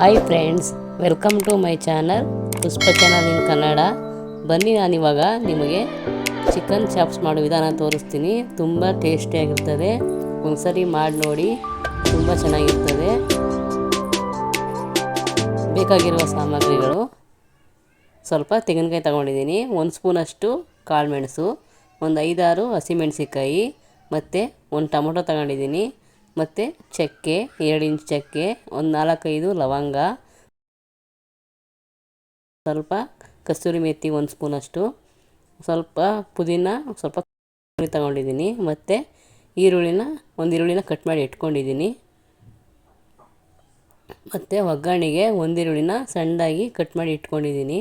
Hi friends welcome to my channel Pushpa channel in Kannada ಬನ್ನಿ ನಾನಿವಾಗ ನಿಮಗೆ chicken chops ಮಾಡೋ ವಿಧಾನ ತೋರಿಸ್ತೀನಿ. ತುಂಬ ಟೇಸ್ಟಿಯಾಗಿರ್ತದೆ ಒಂದ್ಸರಿ ಮಾಡಿ ನೋಡಿ, ತುಂಬ ಚೆನ್ನಾಗಿರ್ತದೆ. ಬೇಕಾಗಿರುವ ಸಾಮಗ್ರಿಗಳು. ಸ್ವಲ್ಪ ತೆಂಗಿನಕಾಯಿ ತಗೊಂಡಿದ್ದೀನಿ. ಒಂದು ಸ್ಪೂನಷ್ಟು ಕಾಳುಮೆಣಸು ಒಂದು ಐದಾರು ಹಸಿಮೆಣಸಿಕಾಯಿ ಮತ್ತು ಒಂದು ಟೊಮೊಟೊ ತಗೊಂಡಿದ್ದೀನಿ. ಮತ್ತು ಚಕ್ಕೆ, ಎರಡು ಇಂಚ್ ಚಕ್ಕೆ, ಒಂದು ನಾಲ್ಕೈದು ಲವಂಗ, ಸ್ವಲ್ಪ ಕಸ್ತೂರಿ ಮೆಥಿ ಒಂದು ಸ್ಪೂನಷ್ಟು ಸ್ವಲ್ಪ ಪುದೀನ ಸ್ವಲ್ಪ ತಗೊಂಡಿದ್ದೀನಿ, ಮತ್ತು ಈರುಳ್ಳಿನ ಒಂದು ಈರುಳ್ಳಿನ ಕಟ್ ಮಾಡಿ ಇಟ್ಕೊಂಡಿದ್ದೀನಿ. ಮತ್ತು ಒಗ್ಗರಣೆಗೆ ಒಂದು ಈರುಳ್ಳಿನ ಸಣ್ಣದಾಗಿ ಕಟ್ ಮಾಡಿ ಇಟ್ಕೊಂಡಿದ್ದೀನಿ,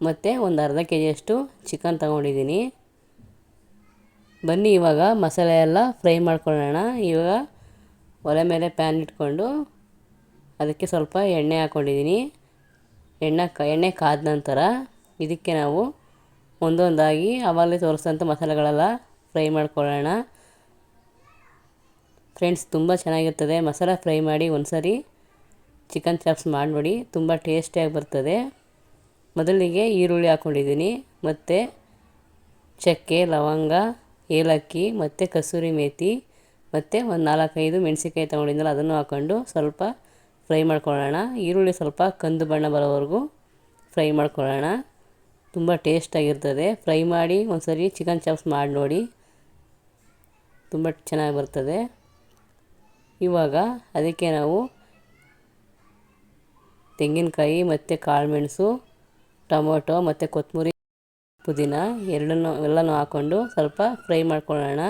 ಮತ್ತು ಒಂದು ಅರ್ಧ ಕೆ ಜಿಯಷ್ಟು ಚಿಕನ್ ತಗೊಂಡಿದ್ದೀನಿ. ಬನ್ನಿ ಇವಾಗ ಮಸಾಲೆ ಎಲ್ಲ ಫ್ರೈ ಮಾಡ್ಕೊಳ್ಳೋಣ, ಇವಾಗ ಒಲೆ ಮೇಲೆ ಪ್ಯಾನ್ ಇಟ್ಕೊಂಡು ಅದಕ್ಕೆ ಸ್ವಲ್ಪ ಎಣ್ಣೆ ಹಾಕ್ಕೊಂಡಿದ್ದೀನಿ ಎಣ್ಣೆ ಕ, ಎಣ್ಣೆ ಕಾದ ನಂತರ ಇದಕ್ಕೆ ನಾವು ಒಂದೊಂದಾಗಿ ಆವಾಗಲೇ ತೋರಿಸಿದಂಥ ಮಸಾಲೆಗಳೆಲ್ಲ ಫ್ರೈ ಮಾಡ್ಕೊಳ್ಳೋಣ. ಫ್ರೆಂಡ್ಸ್, ತುಂಬ ಚೆನ್ನಾಗಿರ್ತದೆ. ಮಸಾಲೆ ಫ್ರೈ ಮಾಡಿ ಒಂದು ಸರಿ ಚಿಕನ್ ಚಾಪ್ಸ್ ಮಾಡಿಬಿಡಿ. ತುಂಬ ಟೇಸ್ಟಿಯಾಗಿ ಬರ್ತದೆ. ಮೊದಲಿಗೆ ಈರುಳ್ಳಿ ಹಾಕ್ಕೊಂಡಿದ್ದೀನಿ ಮತ್ತು ಚಕ್ಕೆ, ಲವಂಗ, ಏಲಕ್ಕಿ, ಮತ್ತು ಕಸೂರಿ ಮೇಥಿ ಮತ್ತು ಒಂದು ನಾಲ್ಕೈದು ಮೆಣಸಿನ್ಕಾಯಿ ತೊಗೊಂಡಿದ್ದಲ್ಲ ಅದನ್ನು ಹಾಕ್ಕೊಂಡು ಸ್ವಲ್ಪ ಫ್ರೈ ಮಾಡ್ಕೊಳ್ಳೋಣ. ಈರುಳ್ಳಿ ಸ್ವಲ್ಪ ಕಂದು ಬಣ್ಣ ಬರೋವರೆಗೂ ಫ್ರೈ ಮಾಡ್ಕೊಳ್ಳೋಣ. ತುಂಬ ಟೇಸ್ಟಾಗಿರ್ತದೆ ಫ್ರೈ ಮಾಡಿ ಒಂದು ಸರಿ ಚಿಕನ್ ಚಾಪ್ಸ್ ಮಾಡಿ ನೋಡಿ. ತುಂಬ ಚೆನ್ನಾಗಿ ಬರ್ತದೆ. ಇವಾಗ ಅದಕ್ಕೆ ನಾವು ತೆಂಗಿನಕಾಯಿ ಮತ್ತು ಕಾಳುಮೆಣಸು, ಟೊಮೊಟೊ ಮತ್ತು ಕೊತ್ತಂಬರಿ ಪುದೀನ ಎರಡನ್ನೂ, ಎಲ್ಲನೂ ಹಾಕ್ಕೊಂಡು ಸ್ವಲ್ಪ ಫ್ರೈ ಮಾಡ್ಕೊಳ್ಳೋಣ.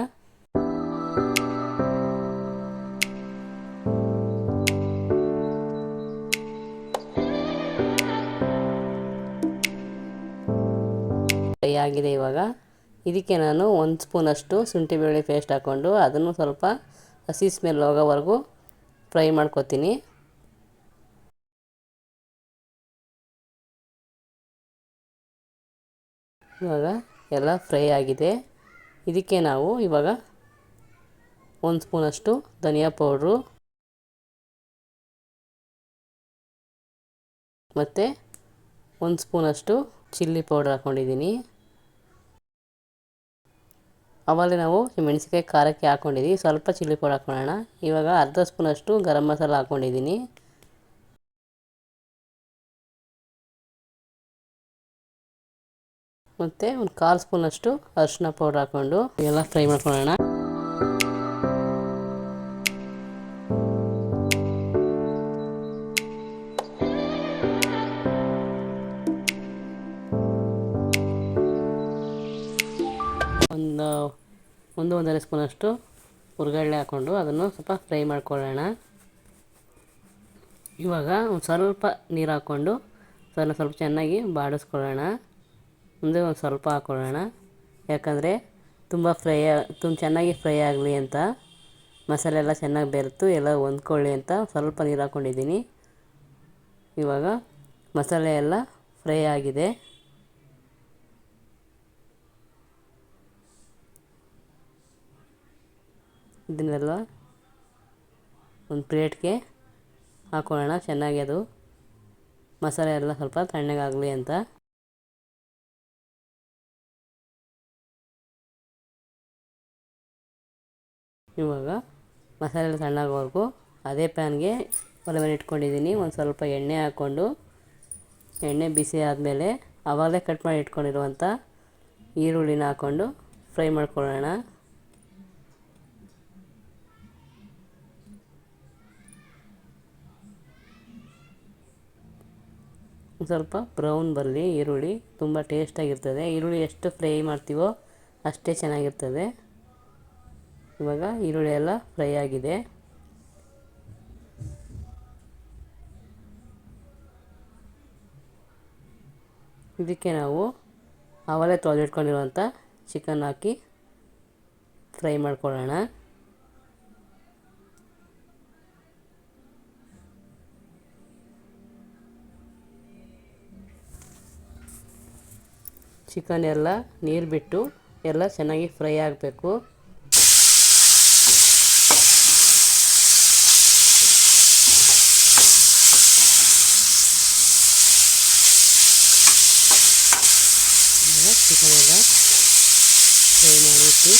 ಆಗಿದೆ ಇವಾಗ. ಇದಕ್ಕೆ ನಾನು ಒಂದು ಸ್ಪೂನಷ್ಟು ಶುಂಠಿ ಬೆಳ್ಳುಳ್ಳಿ ಪೇಸ್ಟ್ ಹಾಕ್ಕೊಂಡು ಅದನ್ನು ಸ್ವಲ್ಪ ಹಸಿ ಸ್ಮೆಲ್ ಹೋಗೋವರೆಗೂ ಫ್ರೈ ಮಾಡ್ಕೊತೀನಿ. ಇವಾಗ ಎಲ್ಲ ಫ್ರೈ ಆಗಿದೆ. ಇದಕ್ಕೆ ನಾವು ಇವಾಗ ಒಂದು ಸ್ಪೂನಷ್ಟು ಧನಿಯಾ ಪೌಡ್ರು ಮತ್ತು ಒಂದು ಸ್ಪೂನಷ್ಟು ಚಿಲ್ಲಿ ಪೌಡ್ರ್ ಹಾಕ್ಕೊಂಡಿದ್ದೀನಿ ಆವಾಗಲೇ ನಾವು ಮೆಣಸಿನ್ಕಾಯಿ ಖಾರಕ್ಕೆ ಹಾಕ್ಕೊಂಡಿದ್ದೀವಿ ಸ್ವಲ್ಪ ಚಿಲ್ಲಿ ಪೌಡರ್ ಹಾಕ್ಕೊಳ್ಳೋಣ ಇವಾಗ ಅರ್ಧ ಸ್ಪೂನಷ್ಟು ಗರಂ ಮಸಾಲ ಹಾಕ್ಕೊಂಡಿದ್ದೀನಿ ಮತ್ತು ಒಂದು ಕಾಲು ಸ್ಪೂನಷ್ಟು ಅರಿಶಿನ ಪೌಡ್ರ್ ಹಾಕ್ಕೊಂಡು ಎಲ್ಲ ಫ್ರೈ ಮಾಡ್ಕೊಳ್ಳೋಣ. ಹುರ್ಗಡ್ಲೆ ಹಾಕ್ಕೊಂಡು ಅದನ್ನು ಸ್ವಲ್ಪ ಫ್ರೈ ಮಾಡ್ಕೊಳ್ಳೋಣ. ಇವಾಗ ಒಂದು ಸ್ವಲ್ಪ ನೀರು ಹಾಕ್ಕೊಂಡು ಅದನ್ನು ಸ್ವಲ್ಪ ಚೆನ್ನಾಗಿ ಬಾಡಿಸ್ಕೊಳ್ಳೋಣ. ಮುಂದೆ ಒಂದು ಸ್ವಲ್ಪ ಹಾಕ್ಕೊಳ್ಳೋಣ. ಯಾಕಂದರೆ ತುಂಬ ಫ್ರೈ ತುಂಬ ಚೆನ್ನಾಗಿ ಫ್ರೈ ಆಗಲಿ ಅಂತ, ಮಸಾಲೆ ಎಲ್ಲ ಚೆನ್ನಾಗಿ ಬೆರೆತು ಎಲ್ಲ ಹೊಂದ್ಕೊಳ್ಳಿ ಅಂತ ಸ್ವಲ್ಪ ನೀರು ಹಾಕ್ಕೊಂಡಿದ್ದೀನಿ ಇವಾಗ ಮಸಾಲೆ ಎಲ್ಲ ಫ್ರೈ ಆಗಿದೆ. ಇದನ್ನೆಲ್ಲ ಒಂದು ಪ್ಲೇಟ್ಗೆ ಹಾಕೊಳ್ಳೋಣ ಚೆನ್ನಾಗಿ ಅದು ಮಸಾಲೆ ಎಲ್ಲ ಸ್ವಲ್ಪ ತಣ್ಣಗಾಗಲಿ ಅಂತ. ಇವಾಗ ಮಸಾಲೆ ತಣ್ಣಾಗೋವರೆಗೂ ಅದೇ ಪ್ಯಾನ್ಗೆ ಒಲೆ ಮೇಲೆ ಇಟ್ಕೊಂಡಿದ್ದೀನಿ. ಒಂದು ಸ್ವಲ್ಪ ಎಣ್ಣೆ ಹಾಕ್ಕೊಂಡು, ಎಣ್ಣೆ ಬಿಸಿ ಆದಮೇಲೆ ಆವಾಗಲೇ ಕಟ್ ಮಾಡಿ ಇಟ್ಕೊಂಡಿರುವಂಥ ಈರುಳ್ಳಿನ ಹಾಕ್ಕೊಂಡು ಫ್ರೈ ಮಾಡ್ಕೊಳ್ಳೋಣ. ಸ್ವಲ್ಪ ಬ್ರೌನ್ ಬರಲಿ, ಈರುಳ್ಳಿ ತುಂಬ ಟೇಸ್ಟಾಗಿರ್ತದೆ ಈರುಳ್ಳಿ ಎಷ್ಟು ಫ್ರೈ ಮಾಡ್ತೀವೋ ಅಷ್ಟೇ ಚೆನ್ನಾಗಿರ್ತದೆ. ಇವಾಗ ಈರುಳ್ಳಿ ಎಲ್ಲ ಫ್ರೈ ಆಗಿದೆ. ಇದಕ್ಕೆ ನಾವು ಅವಲೇ ತೊಳೆದಿಟ್ಕೊಂಡಿರುವಂಥ ಚಿಕನ್ ಹಾಕಿ ಫ್ರೈ ಮಾಡ್ಕೊಳ್ಳೋಣ. ಚಿಕನ್ ಎಲ್ಲ ನೀರು ಬಿಟ್ಟು ಎಲ್ಲ ಚೆನ್ನಾಗಿ ಫ್ರೈ ಆಗಬೇಕು. ಚಿಕನ್ ಎಲ್ಲ ಫ್ರೈ ಮಾಡಿಟ್ಟು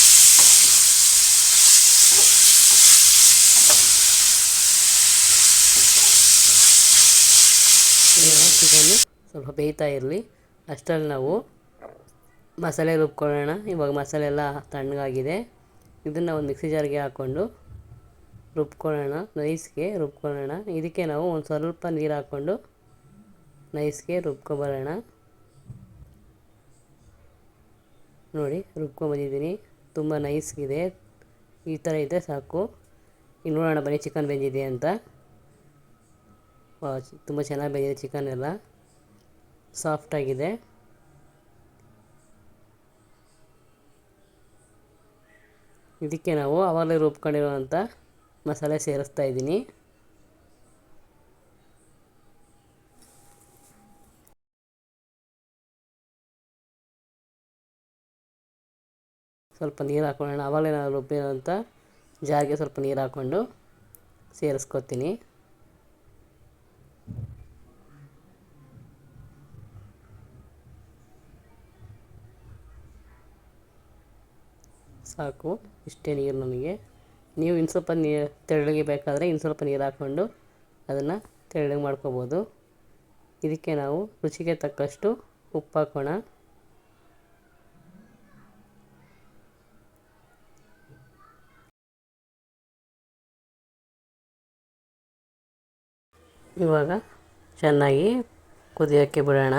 ಚಿಕನ್ ಸ್ವಲ್ಪ ಬೇಯ್ತಾ ಇರಲಿ. ಅಷ್ಟರಲ್ಲಿ ನಾವು ಮಸಾಲೆ ರುಬ್ಕೊಳ್ಳೋಣ. ಇವಾಗ ಮಸಾಲೆ ಎಲ್ಲ ತಣ್ಣಗಾಗಿದೆ. ಇದನ್ನು ಒಂದು ಮಿಕ್ಸಿ ಜಾರ್ಗೆ ಹಾಕ್ಕೊಂಡು ರುಬ್ಕೊಳ್ಳೋಣ. ನೈಸ್ಗೆ ರುಬ್ಕೊಳ್ಳೋಣ. ಇದಕ್ಕೆ ನಾವು ಒಂದು ಸ್ವಲ್ಪ ನೀರು ಹಾಕ್ಕೊಂಡು ನೈಸ್ಗೆ ರುಬ್ಕೊಬರೋಣ. ನೋಡಿ, ರುಬ್ಕೊಂಬಂದಿದ್ದೀನಿ. ತುಂಬ ನೈಸ್ಗಿದೆ. ಈ ಥರ ಇದೆ ಸಾಕು. ಇನ್ನು ನೋಡೋಣ, ಬನ್ನಿ ಚಿಕನ್ ಬೆಂದಿದೆ ಅಂತ. ತುಂಬ ಚೆನ್ನಾಗಿ ಬೆಂದಿದೆ ಚಿಕನ್ ಎಲ್ಲ. ಸಾಫ್ಟಾಗಿದೆ ಇದಕ್ಕೆ ನಾವು ಆವಾಗಲೇ ರುಬ್ಕೊಂಡಿರುವಂಥ ಮಸಾಲೆ ಸೇರಿಸ್ತಾ ಇದ್ದೀನಿ. ಸ್ವಲ್ಪ ನೀರು ಹಾಕೊಳ್ಳೋಣ. ಆವಾಗಲೇ ನಾನು ರುಬ್ಬಿರೋಂಥ ಜಾರಿಗೆ ಸ್ವಲ್ಪ ನೀರು ಹಾಕ್ಕೊಂಡು ಸೇರಿಸ್ಕೊತೀನಿ. ಸಾಕು. ಇಷ್ಟೇ ನೀರು ನಮಗೆ. ನೀವು ಇನ್ನು ಸ್ವಲ್ಪ ನೀರು ತೆಳ್ಳಗೆ ಬೇಕಾದರೆ ಇನ್ನು ಸ್ವಲ್ಪ ನೀರು ಹಾಕ್ಕೊಂಡು ಅದನ್ನು ತೆಳ್ಳಗೆ ಮಾಡ್ಕೋಬೋದು. ಇದಕ್ಕೆ ನಾವು ರುಚಿಗೆ ತಕ್ಕಷ್ಟು ಉಪ್ಪು ಹಾಕೋಣ. ಇವಾಗ ಚೆನ್ನಾಗಿ ಕುದಿಯೋಕ್ಕೆ ಬಿಡೋಣ.